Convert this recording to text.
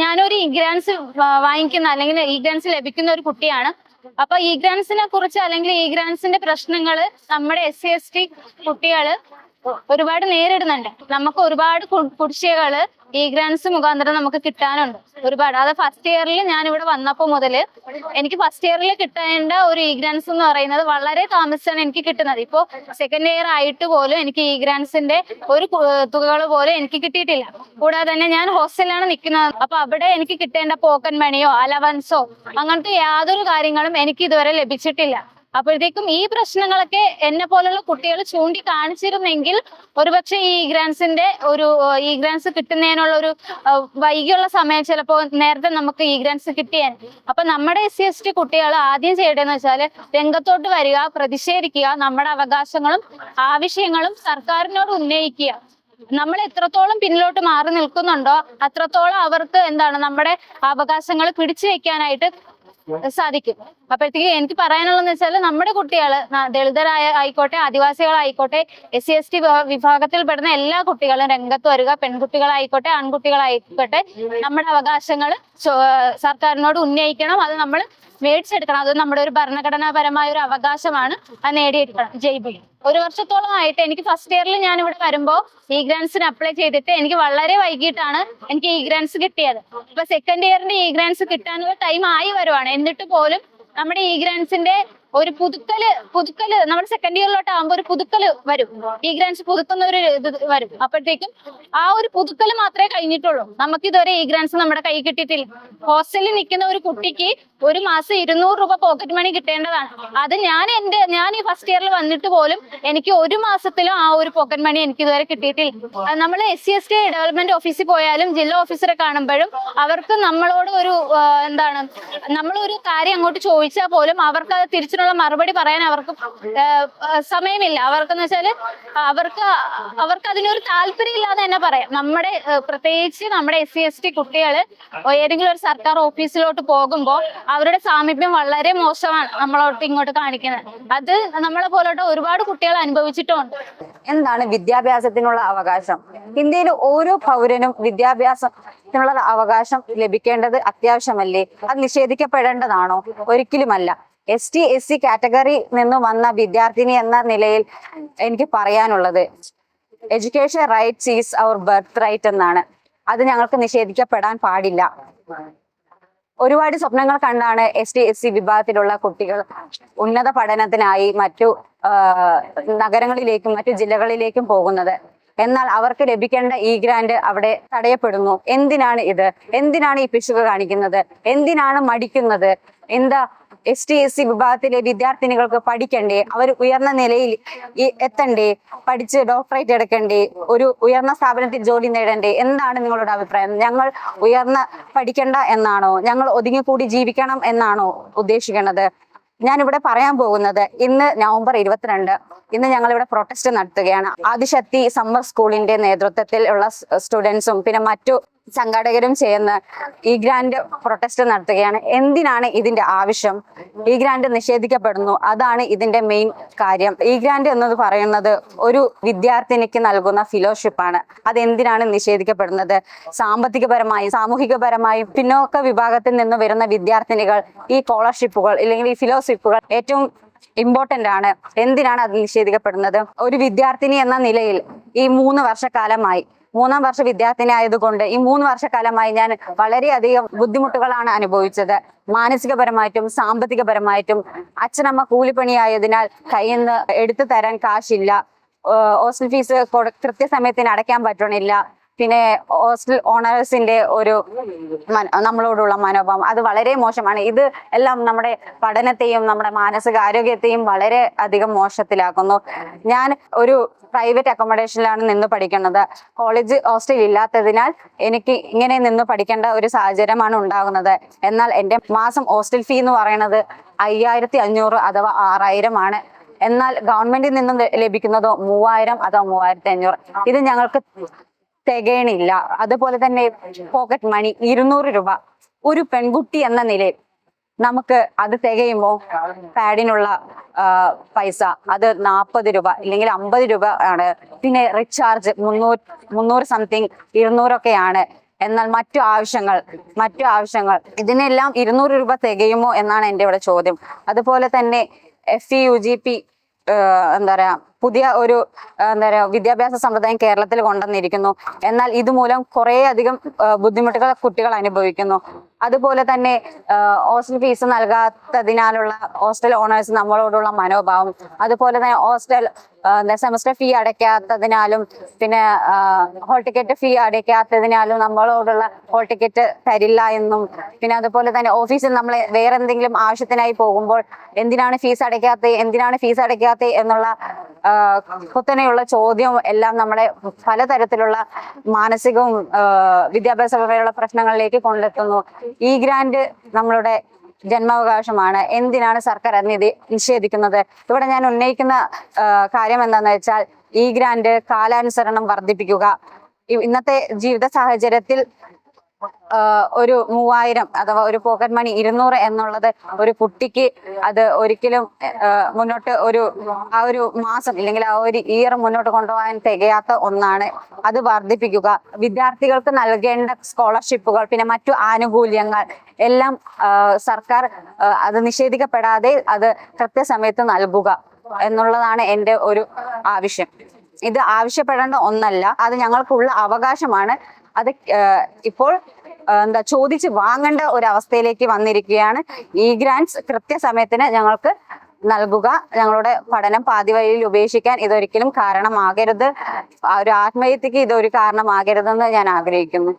ഞാനൊരു ഇഗ്രാൻസ് ഗ്രാൻസ് വാങ്ങിക്കുന്ന അല്ലെങ്കിൽ ഇഗ്രാൻസ് ഗ്രാൻസ് ലഭിക്കുന്ന ഒരു കുട്ടിയാണ്. അപ്പൊ ഇഗ്രാൻസിനെ ഗ്രാൻസിനെ കുറിച്ച് അല്ലെങ്കിൽ ഇഗ്രാൻസിന്റെ ഗ്രാൻസിന്റെ പ്രശ്നങ്ങൾ നമ്മുടെ എസ് സി എസ് ടി കുട്ടികൾ ഒരുപാട് നേരിടുന്നുണ്ട്. നമുക്ക് ഒരുപാട് കുടിശ്ശികകൾ ഇ ഗ്രാൻസ് മുഖാന്തരം നമുക്ക് കിട്ടാനുണ്ട്. ഒരുപാട്. അത് ഫസ്റ്റ് ഇയറിൽ ഞാൻ ഇവിടെ വന്നപ്പോൾ മുതൽ എനിക്ക് ഫസ്റ്റ് ഇയറിൽ കിട്ടേണ്ട ഒരു ഇ ഗ്രാൻസ് എന്ന് പറയുന്നത് വളരെ താമസിച്ചാണ് എനിക്ക് കിട്ടുന്നത്. ഇപ്പോൾ സെക്കൻഡ് ഇയർ ആയിട്ട് പോലും എനിക്ക് ഇ ഗ്രാൻസിന്റെ ഒരു തുകകൾ പോലും എനിക്ക് കിട്ടിയിട്ടില്ല. കൂടാതെ തന്നെ ഞാൻ ഹോസ്റ്റലിലാണ് നിൽക്കുന്നത് അപ്പൊ അവിടെ എനിക്ക് കിട്ടേണ്ട പോക്കൻ മണിയോ അലവൻസോ അങ്ങനത്തെ യാതൊരു കാര്യങ്ങളും എനിക്ക് ഇതുവരെ ലഭിച്ചിട്ടില്ല. അപ്പോഴത്തേക്കും ഈ പ്രശ്നങ്ങളൊക്കെ എന്നെ പോലുള്ള കുട്ടികൾ ചൂണ്ടി കാണിച്ചിരുന്നെങ്കിൽ ഒരുപക്ഷെ ഈ ഇഗ്രാൻസിന്റെ ഒരു ഇഗ്രാൻസ് ഗ്രാൻസ് കിട്ടുന്നതിനുള്ള ഒരു വൈകിയുള്ള സമയം ചിലപ്പോൾ നേരത്തെ നമുക്ക് ഈ ഗ്രാൻസ് കിട്ടിയാൽ അപ്പൊ നമ്മുടെ എസ് സി എസ് ടി കുട്ടികൾ ആദ്യം ചെയ്യേണ്ടതെന്ന് വെച്ചാൽ രംഗത്തോട്ട് വരിക പ്രതിഷേധിക്കുക നമ്മുടെ അവകാശങ്ങളും ആവശ്യങ്ങളും സർക്കാരിനോട് ഉന്നയിക്കുക. നമ്മൾ എത്രത്തോളം പിന്നിലോട്ട് മാറി നിൽക്കുന്നുണ്ടോ അത്രത്തോളം അവർക്ക് എന്താണ് നമ്മുടെ അവകാശങ്ങൾ പിടിച്ചു വെക്കാനായിട്ട് സാധിക്കും. അപ്പോഴത്തേക്ക് എനിക്ക് പറയാനുള്ളതെന്ന് വെച്ചാൽ നമ്മുടെ കുട്ടികൾ ദളിതരായ ആയിക്കോട്ടെ ആദിവാസികളായിക്കോട്ടെ എസ് സി എസ് ടി വിഭാഗത്തിൽ പെടുന്ന എല്ലാ കുട്ടികളും രംഗത്ത് വരിക പെൺകുട്ടികളായിക്കോട്ടെ ആൺകുട്ടികളായിക്കോട്ടെ നമ്മുടെ അവകാശങ്ങൾ സർക്കാരിനോട് ഉന്നയിക്കണം. അത് നമ്മൾ മേടിച്ചെടുക്കണം. അത് നമ്മുടെ ഒരു ഭരണഘടനാപരമായ ഒരു അവകാശമാണ്. അത് നേടിയെടുക്കണം. ജയ്ബി ഒരു വർഷത്തോളമായിട്ട് എനിക്ക് ഫസ്റ്റ് ഇയറിൽ ഞാൻ ഇവിടെ വരുമ്പോൾ ഇ ഗ്രാൻസിന് അപ്ലൈ ചെയ്തിട്ട് എനിക്ക് വളരെ വൈകിട്ടാണ് എനിക്ക് ഇ ഗ്രാൻസ് കിട്ടിയത്. ഇപ്പൊ സെക്കൻഡ് ഇയറിന്റെ ഇ ഗ്രാൻസ് കിട്ടാനുള്ള ടൈം ആയി വരുവാണ്. എന്നിട്ട് പോലും നമ്മുടെ ഇ ഗ്രാൻസിന്റെ ഒരു പുതുക്കൽ പുതുക്കൽ നമ്മുടെ സെക്കൻഡ് ഇയറിലോട്ട് ആകുമ്പോൾ ഒരു പുതുക്കൽ വരും. ഈ ഗ്രാൻസ് പുതുക്കുന്ന ഒരു ഇത് വരും. അപ്പോഴത്തേക്കും ആ ഒരു പുതുക്കൽ മാത്രമേ കഴിഞ്ഞിട്ടുള്ളൂ. നമുക്ക് ഇതുവരെ ഈ ഗ്രാൻസ് നമ്മുടെ കൈ കിട്ടിയിട്ടില്ല. ഹോസ്റ്റലിൽ നിൽക്കുന്ന ഒരു കുട്ടിക്ക് ഒരു മാസം ഇരുന്നൂറ് രൂപ പോക്കറ്റ് മണി കിട്ടേണ്ടതാണ്. അത് ഞാൻ എന്റെ ഞാൻ ഈ ഫസ്റ്റ് ഇയറിൽ വന്നിട്ട് പോലും എനിക്ക് ഒരു മാസത്തിലും ആ ഒരു പോക്കറ്റ് മണി എനിക്ക് ഇതുവരെ കിട്ടിയിട്ടില്ല. നമ്മൾ S C S T development ഓഫീസിൽ പോയാലും ജില്ലാ ഓഫീസറെ കാണുമ്പോഴും അവർക്ക് നമ്മളോട് ഒരു എന്താണ് നമ്മളൊരു കാര്യം അങ്ങോട്ട് ചോദിച്ചാൽ പോലും അവർക്ക് അത് തിരിച്ചിനുള്ള മറുപടി പറയാൻ അവർക്ക് സമയമില്ല. അവർക്ക് എന്ന് വെച്ചാൽ അവർക്ക് അവർക്ക് അതിനൊരു താല്പര്യം ഇല്ലാതെ തന്നെ പറയാം. നമ്മുടെ പ്രത്യേകിച്ച് നമ്മുടെ എസ് സി എസ് ടി കുട്ടികൾ ഏതെങ്കിലും ഒരു സർക്കാർ ഓഫീസിലോട്ട് പോകുമ്പോൾ അവരുടെ സാമീപ്യം വളരെ മോശമാണ് നമ്മളോട്ട് ഇങ്ങോട്ട് കാണിക്കുന്നത്. അത് നമ്മളെ പോലോട്ട് ഒരുപാട് കുട്ടികൾ അനുഭവിച്ചിട്ടുണ്ട്. എന്താണ് വിദ്യാഭ്യാസത്തിനുള്ള അവകാശം? ഇന്ത്യയിൽ ഓരോ പൗരനും വിദ്യാഭ്യാസത്തിനുള്ള അവകാശം ലഭിക്കേണ്ടത് അത്യാവശ്യമല്ലേ? അത് നിഷേധിക്കപ്പെടേണ്ടതാണോ? ഒരിക്കലുമല്ല. S T S C category നിന്ന് വന്ന വിദ്യാർത്ഥിനി എന്ന നിലയിൽ എനിക്ക് പറയാനുള്ളത് education rights is our birth right എന്നാണ്. അത് ഞങ്ങൾക്ക് നിഷേധിക്കപ്പെടാൻ പാടില്ല. ഒരുപാട് സ്വപ്നങ്ങൾ കണ്ടാണ് എസ് ടി എസ് സി വിഭാഗത്തിലുള്ള കുട്ടികൾ ഉന്നത പഠനത്തിനായി മറ്റു നഗരങ്ങളിലേക്കും മറ്റു ജില്ലകളിലേക്കും പോകുന്നത്. എന്നാൽ അവർക്ക് ലഭിക്കേണ്ട ഈ ഗ്രാൻഡ് അവിടെ തടയപ്പെടുന്നു. എന്തിനാണ് ഇത്? എന്തിനാണ് ഈ പിശുക കാണിക്കുന്നത്? എന്തിനാണ് മടിക്കുന്നത്? എന്താ എസ് ടി എസ് സി വിഭാഗത്തിലെ വിദ്യാർത്ഥിനികൾക്ക് പഠിക്കണ്ടേ? അവർ ഉയർന്ന നിലയിൽ എത്തണ്ടേ? പഠിച്ച് ഡോക്ടറേറ്റ് എടുക്കണ്ടേ? ഒരു ഉയർന്ന സ്ഥാപനത്തിൽ ജോലി നേടണ്ടേ? എന്താണ് നിങ്ങളുടെ അഭിപ്രായം? ഞങ്ങൾ ഉയർന്ന പഠിക്കണ്ട എന്നാണോ? ഞങ്ങൾ ഒതുങ്ങിക്കൂടി ജീവിക്കണം എന്നാണോ ഉദ്ദേശിക്കുന്നത് ഞാനിവിടെ പറയാൻ പോകുന്നത് ഇന്ന് നവംബർ ഇരുപത്തിരണ്ട്. ഇന്ന് ഞങ്ങൾ ഇവിടെ പ്രൊട്ടസ്റ്റ് നടത്തുകയാണ്. ആദിശക്തി സമ്മർ സ്കൂളിന്റെ നേതൃത്വത്തിൽ ഉള്ള സ്റ്റുഡൻസും പിന്നെ മറ്റു സംഘാടകരും ചെയ്യുന്ന ഈ ഗ്രാൻഡ് പ്രൊട്ടസ്റ്റ് നടത്തുകയാണ്. എന്തിനാണ് ഇതിന്റെ ആവശ്യം? ഈ ഗ്രാൻഡ് നിഷേധിക്കപ്പെടുന്നു. അതാണ് ഇതിന്റെ മെയിൻ കാര്യം. ഈ ഗ്രാൻഡ് എന്നത് പറയുന്നത് ഒരു വിദ്യാർത്ഥിനിക്ക് നൽകുന്ന ഫിലോഷിപ്പ് ആണ്. അതെന്തിനാണ് നിഷേധിക്കപ്പെടുന്നത്? സാമ്പത്തികപരമായും സാമൂഹികപരമായും പിന്നോക്ക വിഭാഗത്തിൽ നിന്ന് വരുന്ന വിദ്യാർത്ഥിനികൾ ഈ സ്കോളർഷിപ്പുകൾ അല്ലെങ്കിൽ ഈ ഫിലോഷിപ്പുകൾ ഏറ്റവും ഇമ്പോർട്ടന്റ് ആണ്. എന്തിനാണ് അത് നിഷേധിക്കപ്പെടുന്നത്? ഒരു വിദ്യാർത്ഥിനി എന്ന നിലയിൽ ഈ മൂന്ന് വർഷക്കാലമായി മൂന്നാം വർഷ വിദ്യാർത്ഥിനി ആയതുകൊണ്ട് ഈ മൂന്ന് വർഷക്കാലമായി ഞാൻ വളരെയധികം ബുദ്ധിമുട്ടുകളാണ് അനുഭവിച്ചത്. മാനസികപരമായിട്ടും സാമ്പത്തികപരമായിട്ടും അച്ഛനമ്മ കൂലിപ്പണിയായതിനാൽ കയ്യിൽ നിന്ന് എടുത്തു തരാൻ കാശില്ല. ഹോസ്റ്റൽ ഫീസ് കൃത്യസമയത്തിന് അടയ്ക്കാൻ പറ്റണില്ല. പിന്നെ ഹോസ്റ്റൽ ഓണേഴ്സിന്റെ ഒരു നമ്മളോടുള്ള മനോഭാവം. അത് വളരെ മോശമാണ്. ഇത് എല്ലാം നമ്മുടെ പഠനത്തെയും നമ്മുടെ മാനസിക ആരോഗ്യത്തെയും വളരെ അധികം മോശത്തിലാക്കുന്നു. ഞാൻ ഒരു പ്രൈവറ്റ് അക്കോമഡേഷനിലാണ് നിന്ന് പഠിക്കുന്നത്. കോളേജ് ഹോസ്റ്റൽ ഇല്ലാത്തതിനാൽ എനിക്ക് ഇങ്ങനെ നിന്ന് പഠിക്കേണ്ട ഒരു സാഹചര്യമാണ് ഉണ്ടാകുന്നത്. എന്നാൽ എന്റെ മാസം ഹോസ്റ്റൽ ഫീ എന്ന് പറയുന്നത് അയ്യായിരത്തി അഞ്ഞൂറ് അഥവാ ആറായിരം ആണ്. എന്നാൽ ഗവൺമെന്റിൽ നിന്നും ലഭിക്കുന്നതോ മൂവായിരം അഥവാ മൂവായിരത്തി അഞ്ഞൂറ് ഇത് ഞങ്ങൾക്ക് തികയണില്ല. അതുപോലെ തന്നെ പോക്കറ്റ് മണി ഇരുന്നൂറ് രൂപ. ഒരു പെൺകുട്ടി എന്ന നിലയിൽ നമുക്ക് അത് തികയുമോ? പാഡിനുള്ള പൈസ. അത് നാൽപ്പത് രൂപ ഇല്ലെങ്കിൽ അമ്പത് രൂപ ആണ്. പിന്നെ റീചാർജ് മുന്നൂറ് മുന്നൂറ് സംതിങ് ഇരുന്നൂറൊക്കെയാണ്. എന്നാൽ മറ്റു ആവശ്യങ്ങൾ മറ്റു ആവശ്യങ്ങൾ ഇതിനെല്ലാം ഇരുന്നൂറ് രൂപ തികയുമോ എന്നാണ് എന്റെ ഇവിടെ ചോദ്യം. അതുപോലെ തന്നെ F E U G P എന്താ പറയാ പുതിയ ഒരു എന്താ പറയുക വിദ്യാഭ്യാസ സമ്പ്രദായം കേരളത്തിൽ കൊണ്ടുവന്നിരിക്കുന്നു. എന്നാൽ ഇതുമൂലം കുറേ അധികം ബുദ്ധിമുട്ടുകൾ കുട്ടികൾ അനുഭവിക്കുന്നു. അതുപോലെ തന്നെ ഹോസ്റ്റൽ ഫീസ് നൽകാത്തതിനാലുള്ള ഹോസ്റ്റൽ ഓണേഴ്സ് നമ്മളോടുള്ള മനോഭാവം. അതുപോലെ തന്നെ ഹോസ്റ്റൽ സെമസ്റ്റർ ഫീ അടയ്ക്കാത്തതിനാലും പിന്നെ ഹോൾ ടിക്കറ്റ് ഫീ അടയ്ക്കാത്തതിനാലും നമ്മളോടുള്ള ഹോൾ ടിക്കറ്റ് തരില്ല എന്നും പിന്നെ അതുപോലെ തന്നെ ഓഫീസിൽ നമ്മൾ വേറെ എന്തെങ്കിലും ആവശ്യത്തിനായി പോകുമ്പോൾ എന്തിനാണ് ഫീസ് അടയ്ക്കാത്തത് എന്തിനാണ് ഫീസ് അടയ്ക്കാത്തത് എന്നുള്ള കുത്തനെയുള്ള ചോദ്യവും എല്ലാം നമ്മളെ പലതരത്തിലുള്ള മാനസികവും വിദ്യാഭ്യാസപരമായുള്ള പ്രശ്നങ്ങളിലേക്ക് കൊണ്ടെത്തുന്നു. ഈ ഗ്രാൻഡ് നമ്മളുടെ ജന്മാവകാശമാണ്. എന്തിനാണ് സർക്കാർ അതിനെ നിഷേധിക്കുന്നത്? ഇവിടെ ഞാൻ ഉന്നയിക്കുന്ന കാര്യം എന്താണെന്ന് വെച്ചാൽ ഈ ഗ്രാൻഡ് കാലാനുസരണം വർദ്ധിപ്പിക്കുക. ഇന്നത്തെ ജീവിത സാഹചര്യത്തിൽ ഒരു മൂവായിരം അഥവാ ഒരു പോക്കറ്റ് മണി ഇരുന്നൂറ് എന്നുള്ളത് ഒരു കുട്ടിക്ക് അത് ഒരിക്കലും മുന്നോട്ട് ഒരു ആ ഒരു മാസം ഇല്ലെങ്കിൽ ആ ഒരു ഇയർ മുന്നോട്ട് കൊണ്ടുപോകാൻ തികയാത്ത ഒന്നാണ്. അത് വർദ്ധിപ്പിക്കുക. വിദ്യാർത്ഥികൾക്ക് നൽകേണ്ട സ്കോളർഷിപ്പുകൾ പിന്നെ മറ്റു ആനുകൂല്യങ്ങൾ എല്ലാം സർക്കാർ അത് നിഷേധിക്കപ്പെടാതെ അത് കൃത്യസമയത്ത് നൽകുക എന്നുള്ളതാണ് എന്റെ ഒരു ആവശ്യം. ഇത് ആവശ്യപ്പെടേണ്ട ഒന്നല്ല. അത് ഞങ്ങൾക്കുള്ള അവകാശമാണ്. അത് ഇപ്പോൾ എന്താ ചോദിച്ച് വാങ്ങേണ്ട ഒരു അവസ്ഥയിലേക്ക് വന്നിരിക്കുകയാണ്. ഈ ഗ്രാൻസ് കൃത്യസമയത്തിന് ഞങ്ങൾക്ക് നൽകുക. ഞങ്ങളുടെ പഠനം പാതി വഴിയിൽ ഉപേക്ഷിക്കാൻ ഇതൊരിക്കലും കാരണമാകരുത്. ഒരു ആത്മഹത്യക്ക് ഇതൊരു കാരണമാകരുതെന്ന് ഞാൻ ആഗ്രഹിക്കുന്നു.